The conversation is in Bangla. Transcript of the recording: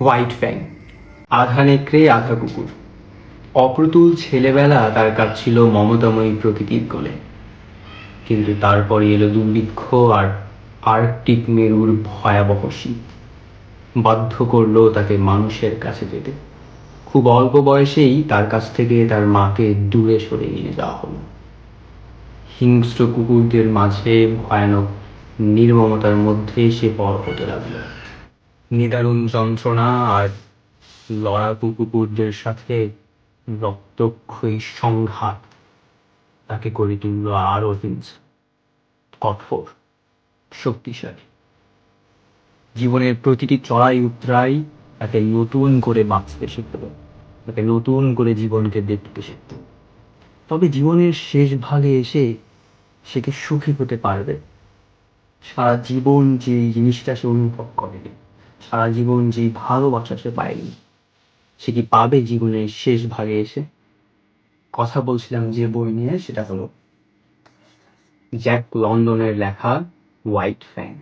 হোয়াইট ফ্যাং। আধা নেকড়ে আধা কুকুর। অপ্রতুল ছেলেবেলা তার কাটছিল মমতাময়ী প্রকৃতির কোলে। কিন্তু তারপরে এলো দুর্ভিক্ষ আর আর্কটিক মেরুর ভয়াবহ শীত। বাধ্য করল তাকে মানুষের কাছে যেতে। খুব অল্প বয়সেই তার কাছ থেকে তার মাকে দূরে সরে নিয়ে যাওয়া হলো। হিংস্র কুকুরদের মাঝে ভয়ানক নির্মমতার মধ্যে সে বড় হতে লাগল। নিদারুণ যন্ত্রণা আর লড়াকু কুকুরদের সাথে রক্তক্ষয়ী সংঘাত। তাকে করে তুললো আরও হিংস্র কঠোর, শক্তিশালী। জীবনের প্রতিটি চড়াই উতরাই তাকে নতুন করে বাঁচতে শিখত তাকে নতুন করে জীবনকে দেখতে শিখত তবে জীবনের শেষ ভাগে এসে সে কি সুখী হতে পারবে? সারা জীবন যে জিনিসটা সে অনুভব করেনি। সারা জীবন যে ভালোবাসা সে পায়নি। সে কি পাবে জীবনের শেষ ভাগে এসে? কথা বলছিলাম যে বই নিয়ে, সেটা হলো জ্যাক লন্ডনের লেখা হোয়াইট ফ্যাং